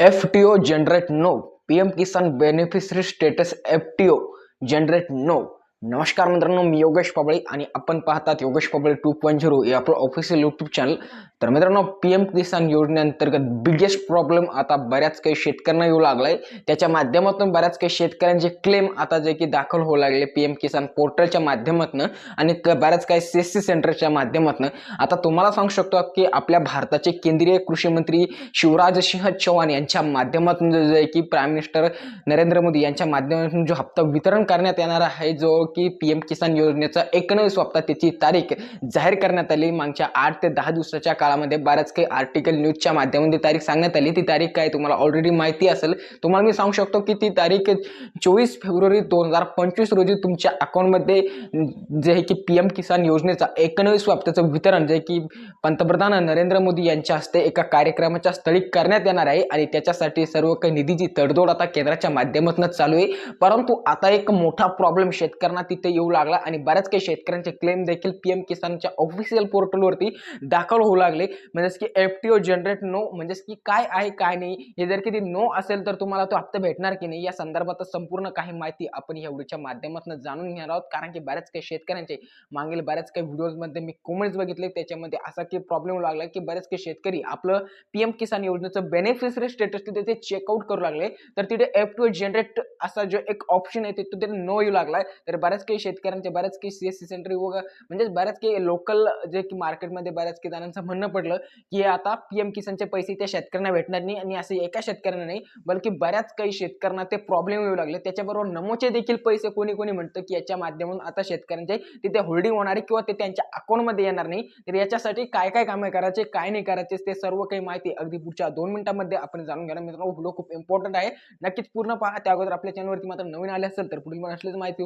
F T O generate no P M Kisan beneficiary status F T O generate no नमस्कार मित्रांनो मी योगेश पाबळे आणि आपण पाहतात Yogesh Pabale two point zero हे आपलं ऑफिशियल यूट्यूब चॅनल तर मित्रांनो पी एम किसान योजनेअंतर्गत बिगेस्ट प्रॉब्लेम आता बऱ्याच काही शेतकऱ्यांना येऊ लागलाय. त्याच्या माध्यमातून बऱ्याच काही शेतकऱ्यांचे क्लेम आता जे की दाखल होऊ लागले पी एम किसान पोर्टलच्या माध्यमातून आणि क- बऱ्याच काही सी एस सी सेंटरच्या माध्यमातून. आता तुम्हाला सांगू शकतो की आपल्या भारताचे केंद्रीय कृषी मंत्री शिवराज सिंह चौहान यांच्या माध्यमातून जो आहे की प्राईम मिनिस्टर नरेंद्र मोदी यांच्या माध्यमातून जो हप्ता वितरण करण्यात येणार आहे जो की पी एम किसान योजनेचा एकोणवीस हप्ता त्याची तारीख जाहीर करण्यात आली. मागच्या आठ ते दहा दिवसाच्या काळामध्ये बऱ्याच काही आर्टिकल न्यूजच्या माध्यमातून ती तारीख सांगण्यात आली. ती तारीख काय तुम्हाला ऑलरेडी माहिती असेल. तुम्हाला मी सांगू शकतो की ती तारीख चोवीस फेब्रुवारी दोन हजार पंचवीस रोजी तुमच्या अकाउंटमध्ये जे आहे की पी एम किसान योजनेचा एकोणवीस हप्त्याचं वितरण जे की पंतप्रधान नरेंद्र मोदी यांच्या हस्ते एका कार्यक्रमाच्या स्थळी करण्यात येणार आहे आणि त्याच्यासाठी सर्व काही निधीची तडजोड आता केंद्राच्या माध्यमातून चालू आहे. परंतु आता एक मोठा प्रॉब्लेम शेतकऱ्यांना तिथे येऊ लागला आणि बऱ्याच काही शेतकऱ्यांचे क्लेम देखील पी एम किसानच्या ऑफिशियल पोर्टलवरती दाखल होऊ लागले. म्हणजेच की F T O generate no म्हणजेच की काय आहे काय नाही हे जर किती नो असेल तर तुम्हाला तो हप्ता भेटणार की नाही या संदर्भात संपूर्ण काही माहिती आपण या व्हिडिओच्या माध्यमातून जाणून घेणार आहोत. कारण की बऱ्याच काही शेतकऱ्यांचे मागील बऱ्याच काही व्हिडिओजमध्ये मी कमेंट्स बघितले त्याच्यामध्ये असा की प्रॉब्लेम लागला की बरेच काही शेतकरी आपलं पी एम किसान योजनेचं बेनिफिशरी स्टेटस तिथे ते चेकआउट करू लागले. तर तिथे एफ टू जनरेट असा जो एक ऑप्शन आहे तो तिथे नो येऊ लागलाय. तर बऱ्याच काही शेतकऱ्यांचे बऱ्याच काही सी एस सी सेंटर वगैरे म्हणजेच बऱ्याच काही लोकल जे की मार्केटमध्ये बऱ्याच काही जणांचं म्हणणं पडलं की आता पी एम किसानचे पैसे त्या शेतकऱ्यांना भेटणार नाही आणि असं एका शेतकऱ्यांना नाही बल्कि बऱ्याच काही शेतकऱ्यांना ते प्रॉब्लेम येऊ लागले. त्याच्याबरोबर नमोचे देखील पैसे कोणी कोणी म्हणतं की याच्या माध्यमातून आता शेतकऱ्यांचे तिथे होल्डिंग होणार किंवा ते त्यांच्या अकाउंटमध्ये येणार नाही. तर याच्यासाठी काय काय कामे करायचे काय नाही करायचे ते सर्व काही माहिती अगदी पुढच्या दोन मिनिटांमध्ये आपण जाणून घेणार. मित्रांनो व्हिडिओ खूप इम्पॉर्टंट आहे. नक्कीच पूर्ण पहा. त्या अगोदर आपल्या चॅनलवरती मात्र नवीन आले असेल तर पुढील माहिती असलेच माहिती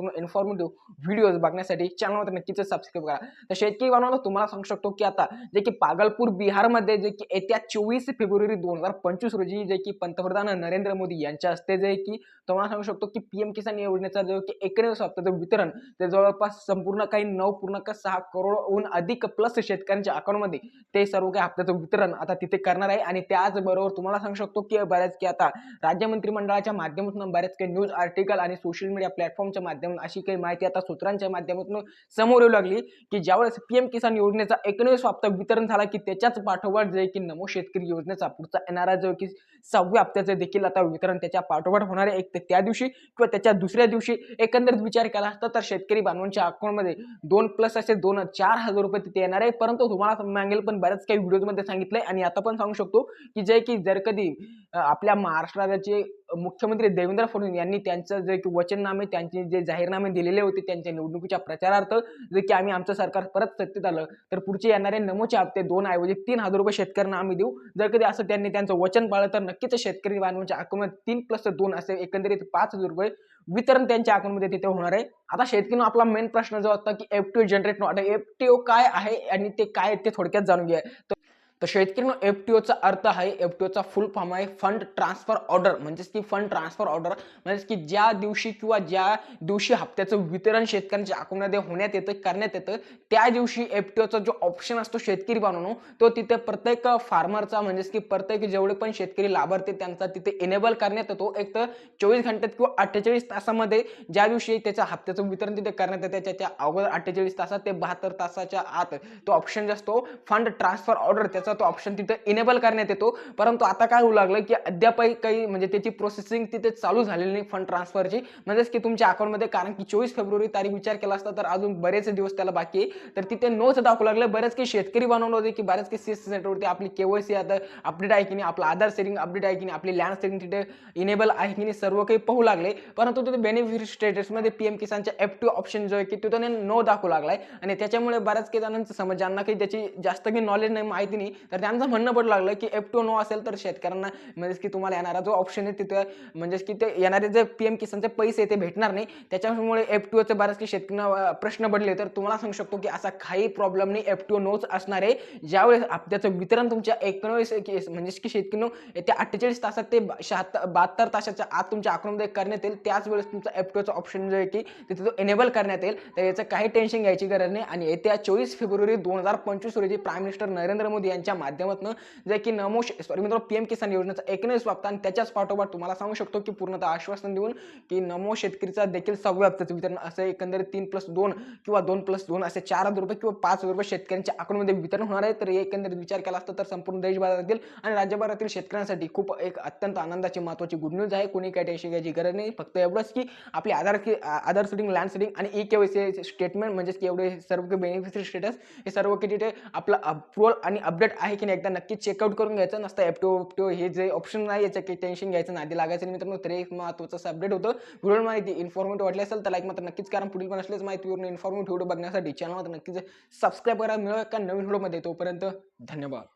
इन्फॉर्मेटिव्ह व्हिडिओज बघण्यासाठी चॅनलवर नक्कीच सबस्क्राईब करा. तर शेतकरी बनवलं तुम्हाला सांगू शकतो की आता जे की पागलपूर बिहारमध्ये जे की येत्या चोवीस फेब्रुवारी दोन हजार पंचवीस रोजी जे की पंतप्रधान नरेंद्र मोदी यांच्या हस्ते जे की तुम्हाला सांगू शकतो की पीएम किसान योजनेचा जो की एकोणीस हप्त्याचं वितरण ते जवळपास संपूर्ण काही नऊ पूर्णांक सहा करोडहून अधिक प्लस शेतकऱ्यांच्या अकाउंटमध्ये ते सर्व काही हप्त्याचं वितरण आता तिथे करणार आहे. आणि त्याचबरोबर तुम्हाला सांगू शकतो की बऱ्याच की आता राज्य मंत्रिमंडळाच्या माध्यमातून बऱ्याच काही न्यूज आर्टिकल आणि सोशल मीडिया प्लॅटफॉर्मच्या माध्यमातून अशी काही माहिती आता सूत्रांच्या माध्यमातून समोर येऊ लागली की ज्यावेळेस पीएम किसान योजनेचा एकमेव हप्ता वितरण झाला की त्याच्याच पाठोपाठ जे की नमो शेतकरी योजनेचा पुढचा येणारा जो की सहाव्या हप्त्याचं देखील आता वितरण त्याच्या पाठोपाठ होणार आहे. एक तर त्या दिवशी किंवा त्याच्या दुसऱ्या दिवशी एकंदरीत विचार केला असता तर शेतकरी बांधवांच्या अकाउंटमध्ये दोन प्लस असे दोन चार हजार रुपये तिथे येणार आहे. परंतु तुम्हाला मागेल पण बऱ्याच काही व्हिडिओमध्ये सांगितलंय. आणि आता पण सांगू शकतो की जे की जर कधी आपल्या महाराष्ट्राचे मुख्यमंत्री देवेंद्र फडणवीस यांनी त्यांचं जे की वचननामे त्यांचे जे जाहीरनामे दिलेले होते त्यांच्या निवडणुकीच्या प्रचारार्थ जे की आम्ही आमचं सरकार परत सत्तेत आलं तर पुढचे येणारे नमोचे हप्ते दोन ऐवजी तीन हजार रुपये शेतकऱ्यांना आम्ही देऊ. जर कधी असं त्यांनी त्यांचं वचन पाळलं तर नक्कीच शेतकरी बांधवांच्या अकाउंटमध्ये तीन प्लस दोन असे एकंदरीत पाच हजार रुपये वितरण त्यांच्या अकाउंटमध्ये तिथे होणार आहे. आता शेतकरी आपला मेन प्रश्न जो होता की F T O generate not F T O काय आहे आणि ते काय आहे ते थोडक्यात जाणून घ्या. तर तर शेतकरी एफ टी ओचा अर्थ आहे एफ टी ओचा फुल फॉर्म आहे फंड ट्रान्सफर ऑर्डर म्हणजेच की फंड ट्रान्सफर ऑर्डर म्हणजेच की ज्या दिवशी किंवा ज्या दिवशी हप्त्याचं वितरण शेतकऱ्यांच्या अकाउंटमध्ये होण्यात येतं करण्यात येतं त्या दिवशी एफ टी ओचा जो ऑप्शन असतो शेतकरी बनवणं तो तिथे प्रत्येक फार्मरचा म्हणजेच की प्रत्येक जेवढे पण शेतकरी लाभार्थी त्यांचा तिथे इनेबल करण्यात येतो. एक तर चोवीस घंट्यात किंवा अठ्ठेचाळीस तासामध्ये ज्या दिवशी त्याच्या हप्त्याचं वितरण तिथे करण्यात येतं त्याच्या अगोदर अठ्ठेचाळीस तासात ते बहात्तर तासाच्या आत तो ऑप्शन जो असतो फंड ट्रान्सफर ऑर्डर त्याचा तो ऑप्शन तिथे इनेबल करण्यात येतो. परंतु आता काय होऊ लागलं की अद्यापही काही म्हणजे त्याची प्रोसेसिंग तिथे चालू झालेली नाही फंड ट्रान्सफरची म्हणजेच की तुमच्या अकाउंटमध्ये कारण की चोवीस फेब्रुवारी तारीख विचार केला असता तर अजून बरेच दिवस त्याला बाकी आहे. तर तिथे नोच दाखवू लागले. बरेच काही शेतकरी बनवलं होते की बरेच काही सी सेंटरवरती आपली केवायसी आता अपडेट आहे की नाही आपलं आधार सेटिंग अपडेट आहे की नाही आपली लँड सेटिंग तिथे इनेबल आहे की नाही सर्व काही पाहू लागले. परंतु तिथे बेनिफिट स्टेटसमध्ये पी एम किसानच्या एफ टू ऑप्शन जो आहे की तिथं नो दाखवू लागलाय. आणि त्याच्यामुळे बऱ्याच काही जणांचं समज ज्यांना काही त्याची जास्त काही नॉलेज नाही माहिती नाही तर त्यांचं म्हणणं पडू लागलं की एफ टू नो असेल तर शेतकऱ्यांना म्हणजेच की तुम्हाला येणारा जो ऑप्शन आहे तिथे म्हणजेच की ते येणारे जे पी एम किसानचे पैसे ते भेटणार नाही. त्याच्यामुळे एफ टू ओचे बऱ्याच की शेतकऱ्यांना प्रश्न पडले. तर तुम्हाला सांगू शकतो की असा काही प्रॉब्लेम नाही. एफ टू नोच असणार आहे. ज्यावेळेस त्याचं वितरण तुमच्या एकोणवीस म्हणजेच की शेतकरी येत्या अठ्ठेचाळीस तासात ते शहात्तर बहात्तर तासाच्या आत तुमच्या अकाउंटमध्ये करण्यात येईल त्याच वेळेस तुमचा एफ टू ऑप्शन जो आहे की तिथे तो एनेबल करण्यात येईल. तर याचं काही टेन्शन घ्यायची गरज नाही. आणि येत्या चोवीस फेब्रुवारी दोन हजार पंचवीस रोजी प्राईम मिनिस्टर नरेंद्र मोदी यांच्या यांच्या माध्यमातून जे की नमो सॉरी मित्र पीएम किसान योजनेचा एकवीस हप्ता आणि त्याच्याच पाठोपाठ तुम्हाला सांगू शकतो की पूर्णतः आश्वासन देऊन की नमो शेतकरीचा देखील सहाव्या हप्त्याचं वितरण असं एकंदरीत तीन प्लस दोन किंवा दोन प्लस दोन असे चार हजार रुपये किंवा पाच हजार रुपये शेतकऱ्यांच्या अकाउंटमध्ये वितरण होणार आहे. तर एकंदरीत विचार केला असता तर संपूर्ण देशभरातील आणि राज्यभरातील शेतकऱ्यांसाठी खूप एक अत्यंत आनंदाची महत्त्वाची गुड न्यूज आहे. कोणी काही टेन्शन घ्यायची गरज नाही. फक्त एवढंच की आपली आधार की आधार सेटिंग लँड सेटिंग आणि ई के स्टेटमेंट म्हणजेच की एवढे सर्व बेनिफिशियरी स्टेटस हे सर्व किती ते आपलं अप्रुव्हल आणि अपडेट आहे की नाही एकदा नक्की चेकआउट करून घ्यायचं. नसतं एफटीओ एफटीओ हे जे ऑप्शन नाही याचं काही टेन्शन घ्यायचं नादी लागायचं नाही मित्रांनो तर एक महत्त्वाचं अपडेट होतं. व्हिडिओ माहिती इन्फॉर्मेटिव्ह वाटली असेल तर लाईक मात्र नक्कीच कारण पुढील पण असलेच माहिती इन्फॉर्मेटिव्ह व्हिडिओ बघण्यासाठी चॅनल मात्र नक्कीच सबस्क्राईब करा. मिळवा का नवीन व्हिडिओमध्ये. तोपर्यंत धन्यवाद.